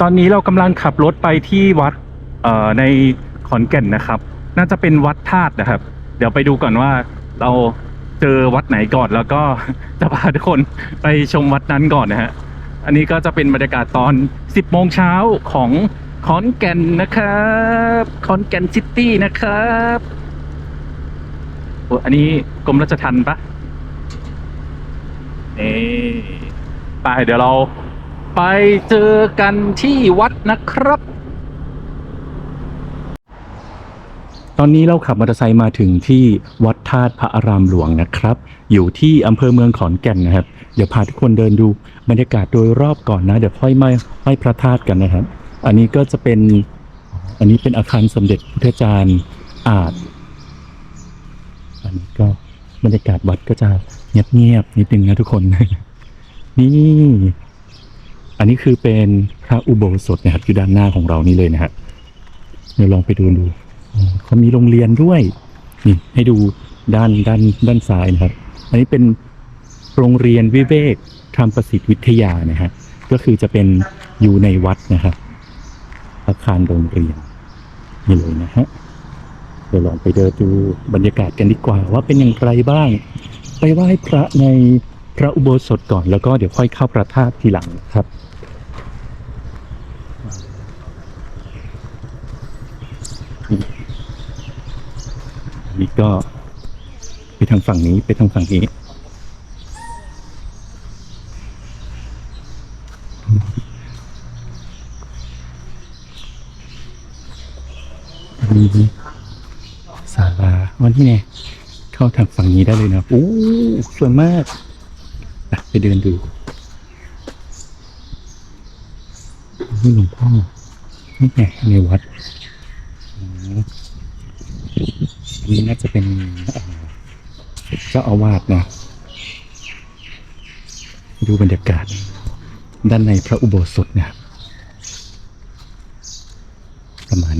ตอนนี้เรากำลังขับรถไปที่วัดเอ่อในขอนแก่นนะครับ น่าจะเป็นวัดธาตุนะครับ เดี๋ยวไปดูก่อนว่าเราเจอวัดไหนก่อนแล้วก็จะพาทุกคนไปชมวัดนั้นก่อนนะฮะอันนี้ก็จะเป็นบรรยากาศตอน 10โมงเช้าของขอนแก่นนะครับขอนแก่นซิตี้นะครับโอ้อันนี้กรมราชทัณฑ์ปะนี่ไปเดี๋ยวเรา ไปเจอกันที่วัดนะครับ ตอนนี้เราขับมอเตอร์ไซค์มาถึงที่วัดธาตุพระอารามหลวงนะครับ อยู่ที่อำเภอเมืองขอนแก่นนะครับ เดี๋ยวพาทุกคนเดินดูบรรยากาศโดยรอบก่อนนะ เดี๋ยวค่อยมาไหว้พระธาตุกันนะครับ อันนี้ก็จะเป็นอันนี้เป็นอาคารสมเด็จพุทธจารย์อาจอันนี้ก็บรรยากาศวัดก็จะเงียบๆนิดนึงนะทุกคน นี่ อันนี้คือเป็นพระอุโบสถนะครับอยู่ด้านหน้าของเรานี่เลยนะฮะเดี๋ยวลองไปดูดูเขามีโรงเรียนด้วยนี่ให้ดูด้านด้านด้านซ้ายนะครับ อันนี้เป็นโรงเรียนวิเวกธรรมประสิทธิวิทยานะฮะก็คือจะเป็นอยู่ในวัดนะครับอาคารโรงเรียนนี่เลยนะฮะเดี๋ยวลองไปเดินดูบรรยากาศกันดีกว่าว่าเป็นอย่างไรบ้าง ไปไหว้พระในพระอุโบสถก่อนแล้วก็เดี๋ยวค่อยเข้าพระธาตุทีหลังครับ อันนี้ก็ไปทางฝั่งนี้ไปทางฝั่งนี้มีศาลาวันนี้ไงเข้าทางฝั่งนี้ได้เลยนะโอ้สวยมากไปเดินดูนี่หลวงพ่อนี่ไงในวัด นนี้น่าจะเป็นเจ้าอาวาสนะ ดูบรรยากาศ ด้านในพระอุโบสถนะครับประมาณ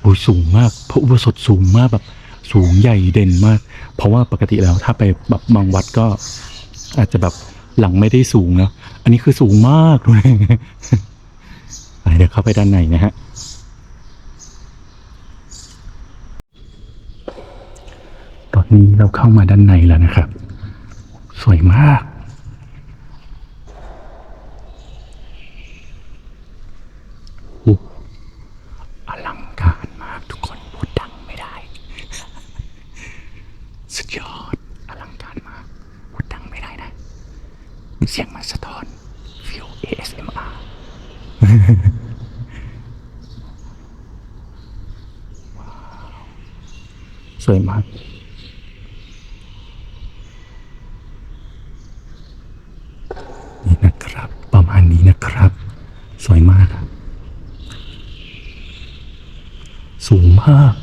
โอ้ยสูงมาก พระอุโบสถสูงมากแบบสูงใหญ่เด่นมาก เพราะว่าปกติแล้วถ้าไปแบบบางวัดก็ อาจจะแบบหลังไม่ได้สูงเนะอันนี้คือสูงมากเลยเดี๋ยวเข้าไปด้านในนะฮะ ตอ นี้เราเข้ามาด้านในแล้วนะครับ สวยมากโอ้อลังการมากทุกคนพูดดังไม่ได้ สุดยอด อลังการมากพูดดังไม่ได้นะ เสียงมันสะท้อนฟิล ASMR ว้าวสวยมาก นี่นะครับ ประมาณนี้นะครับ สวยมากครับ สูงมาก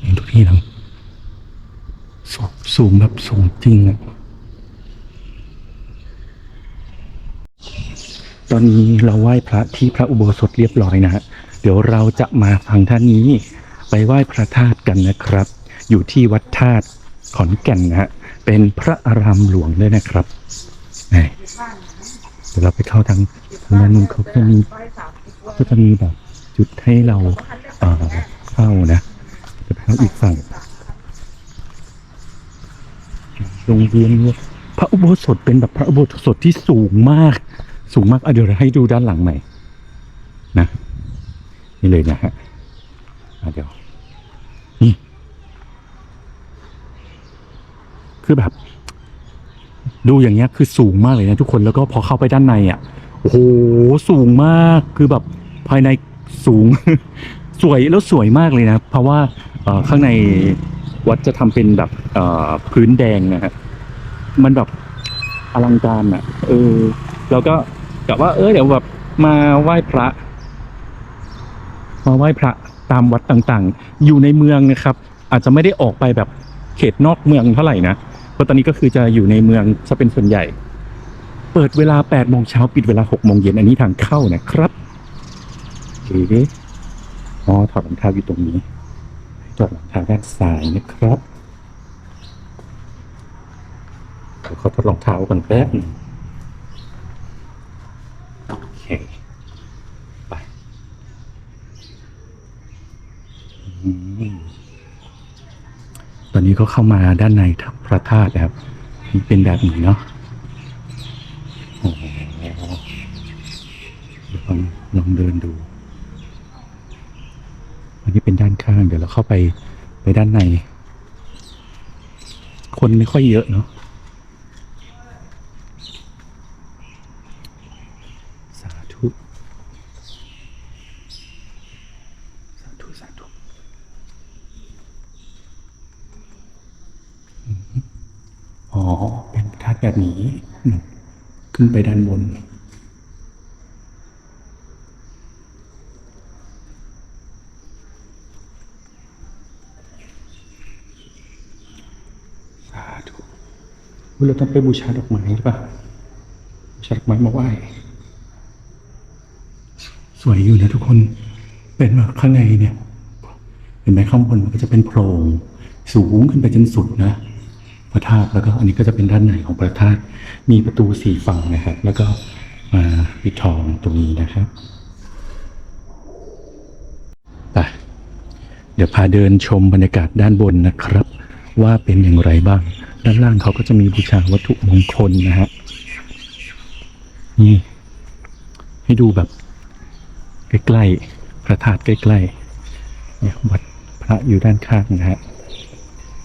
เห็นทุกที่ทั้งสูงสูงแบบสูงจริงอะตอนนี้เราไหว้พระที่พระอุโบสถเรียบร้อยนะฮะ เดี๋ยวเราจะมาฟังท่านนี้ ไปไหว้พระธาตุกันนะครับ อยู่ที่วัดธาตุขอนแก่นนะฮะ เป็นพระอารามหลวงเลยนะครับนี่เดี๋ยวเราไปเข้าทางทางด้านนู้นเขาก็จะมีก็จะมีแบบจุดให้เราเอ่อ เข้านะจะไปเข้าอีกฝั่งโรงเรียนเนี่ยพระอุโบสถเป็นแบบพระอุโบสถที่สูงมาก สูงมากอะเดี๋ยวให้ดูด้านหลังใหม่นะนี่เลยนะฮะอะเดี๋ยวนี่คือแบบ ดูอย่างเงี้ยคือสูงมากเลยนะทุกคนแล้วก็พอเข้าไปด้านในอะโอ้โหสูงมากคือแบบภายในสูง สวยแล้วสวยมากเลยนะ เพราะว่าข้างในวัดจะทำเป็นแบบเอพื้นแดงนะฮะมันแบบอลังการอะ เออแล้วก็กะว่าเออเดี๋ยวแบบมาไหว้พระ มาไหว้พระตามวัดต่างๆ อยู่ในเมืองนะครับ อาจจะไม่ได้ออกไปแบบเขตนอกเมืองเท่าไหร่นะเพราะตอนนี้ก็คือจะอยู่ในเมืองจะเป็นส่วนใหญ่ เปิดเวลา8โมงเช้าปิดเวลา6โมงเย็นอันนี้ทางเข้านะครับเอ๊ะ อ๋อถอดรองเท้าอยู่ตรงนี้ถอดรองเท้าด้านซ้ายนะครับเดี๋ขาทดรองเท้ากันแป๊บนึงโอเคไปตอนนี้ก็เข้ามาด้านในพระธาตุครับนี่เป็นแบบนี้เนาะ นนี้เป็นด้านข้าง เดี๋ยวเราเข้าไปไปด้านใน คนไม่ค่อยเยอะเนาะสาธุสาธุสาธุอ๋อ เป็นพระธาแบบนี้ ขึ้นไปด้านบน สาธุอุ๊ย เราต้องไปบูชาดอกไม้หรือเปล่าบูชาดอกไม้มาไหว้สวยอยู่นะทุกคนเป็นแบบข้างในเนี่ย เห็นไหมข้างบนมันก็จะเป็นโพรงสูงขึ้นไปจนสุดนะพระธาตุแล้วก็อันนี้ก็จะเป็นด้านในของพระธาตุมีประตูสี่ฝั่งนะครับ แล้วก็มาปิดทองตรงนี้นะครับไปเดี๋ยวพาเดินชมบรรยากาศด้านบนนะครับ ว่าเป็นอย่างไรบ้าง ด้านล่างเขาก็จะมีบูชาวัตถุมงคลนะฮะนี่ให้ดูแบบใกล้ๆพระธาตุใกล้ๆเนี่ยวัดพระอยู่ด้านข้างนะฮะ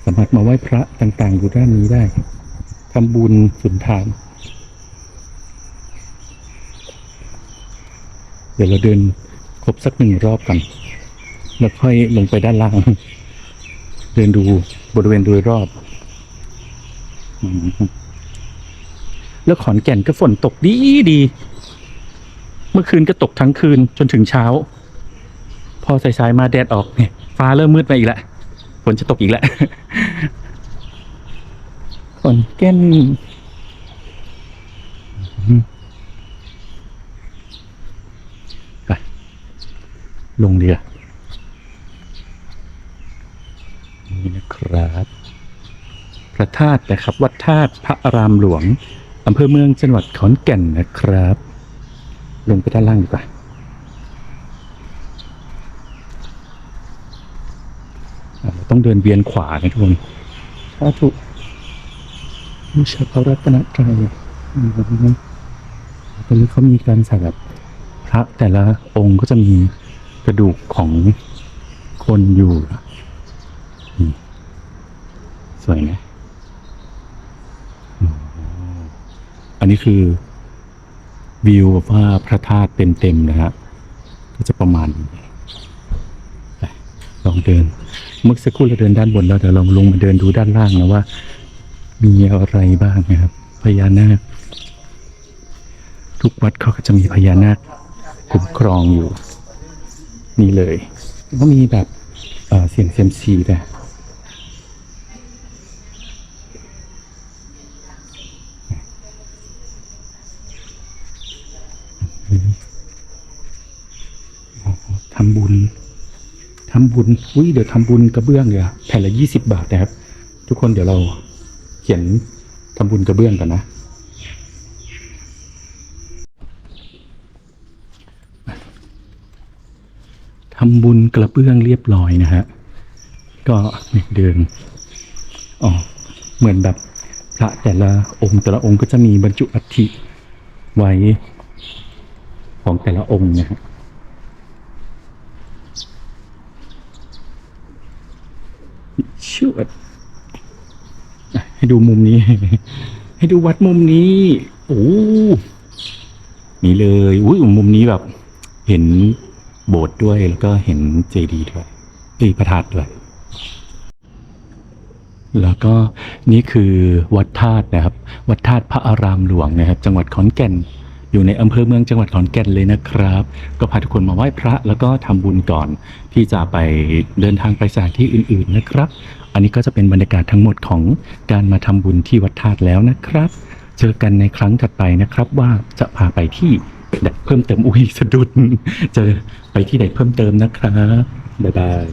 สามารถมาไหว้พระต่างๆอยู่ด้านนี้ได้ทำบุญสุนทาน เดี๋ยวเราเดินครบสักหนึ่งรอบกันแล้วค่อยลงไปด้านล่าง เดินดูบริเวณโดยรอบ แล้วขอนแก่นก็ฝนตกดีดี เมื่อคืนก็ตกทั้งคืนจนถึงเช้า พอสายๆมาแดดออกเนี่ย ฟ้าเริ่มมืดมาอีกแล้วฝนจะตกอีกแล้วฝนแก่นไปลงเรือ นี่นะครับ พระ ธาตุนะครับ วัดธาตุพระอารามหลวงอำเภอเมืองจังหวัดขอนแก่นนะครับ ลงไปด้านล่างดีกว่าเราต้องเดินเวียนขวานะทุกคนสาธุบูชาพระรัตนตรัยอืมตรงนี้เขามีการใส่แบบพระแต่ละองค์ก็จะมีกระดูกของคนอยู่สวยนะอืม อันนี้คือวิวแบบว่าพระธาตุเต็มๆนะฮะก็จะประมาณลองเดิน เมื่อสักครู่เราเดินด้านบนแล้วเดี๋ยวเราลงมาเดินดูด้านล่างนะว่า มีอะไรบ้างนะครับ พญานาค ทุกวัดเขาก็จะมีพญานาคคุ้มครองอยู่ นี่เลย ก็มีแบบเสียงเซยมซีด้วยอ๋อ ทำบุญทำบุญอุ้ยเดี๋ยวทำบุญกระเบื้องเดี๋ยวแผ่นละยี่สิบบาทนะครับ ทุกคนเดี๋ยวเราเขียนทำบุญกระเบื้องกันนะทำบุญกระเบื้องเรียบร้อยนะฮะ ก็เดินอ๋อเหมือนแบบพระแต่ละองค์แต่ละองค์ก็จะมีบรรจุอัฐิไว้ ของแต่ละองค์นะชวดให้ดูมุมนี้ ให้ดูวัดมุมนี้โอ้นี่เลยอุ้ยมุมนี้แบบ เห็นโบสถ์ด้วยแล้วก็เห็นเจดีย์ด้วยเอ้พระธาตุด้วย แล้วก็นี่คือวัดธาตุนะครับ วัดธาตุพระอารามหลวงนะครับ จังหวัดขอนแก่น อยู่ในอำเภอเมืองจังหวัดขอนแก่นเลยนะครับ ก็พาทุกคนมาไหว้พระแล้วก็ทำบุญก่อนที่จะไปเดินทางไปสถานที่อื่น ๆนะครับ อันนี้ก็จะเป็นบรรยากาศทั้งหมดของการมาทำบุญที่วัดธาตุแล้วนะครับ เจอกันในครั้งถัดไปนะครับว่าจะพาไปที่ไหนเพิ่มเติมอุ้ยสะดุดจะไปที่ไหนเพิ่มเติมนะครับบ๊ายบาย